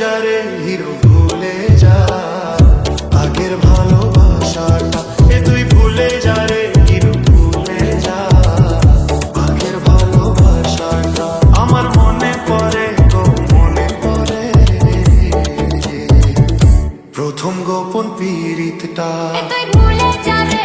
যারে হিরো ভুলে যা, আগের ভালোবাসাটা এ তুই ভুলে যারে হিরো মনে পড়ে গো, মনে প্রথম গোপন পীড়িতটা তুই ভুলে যারে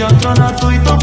যন্ত্রণা তুই তো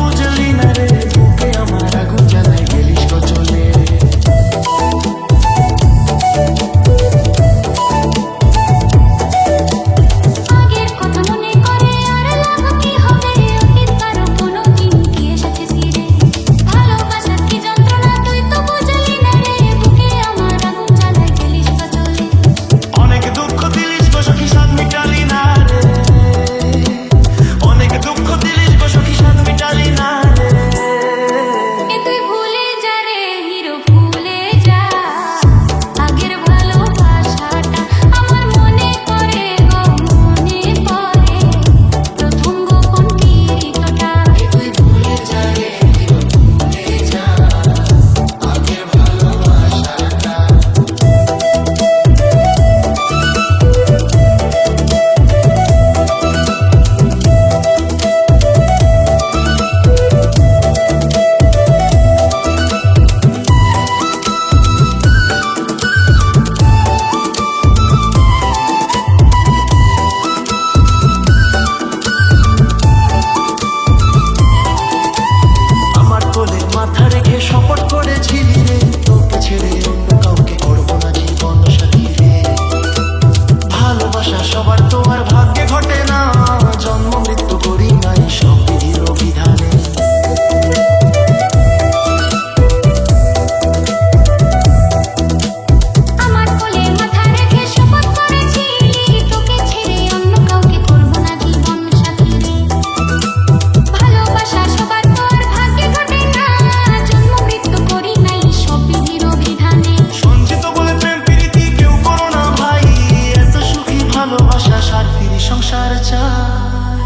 আসার চাই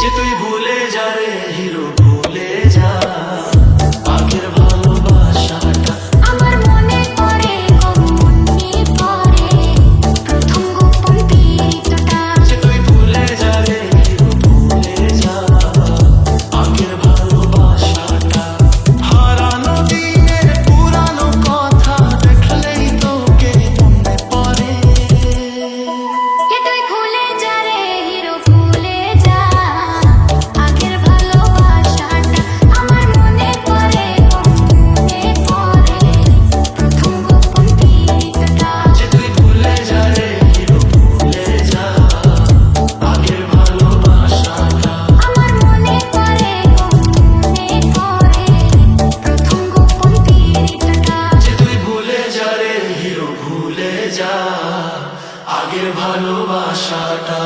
যে তুই ভুলে যা রে হিরো। যা আগের ভালোবাসাটা।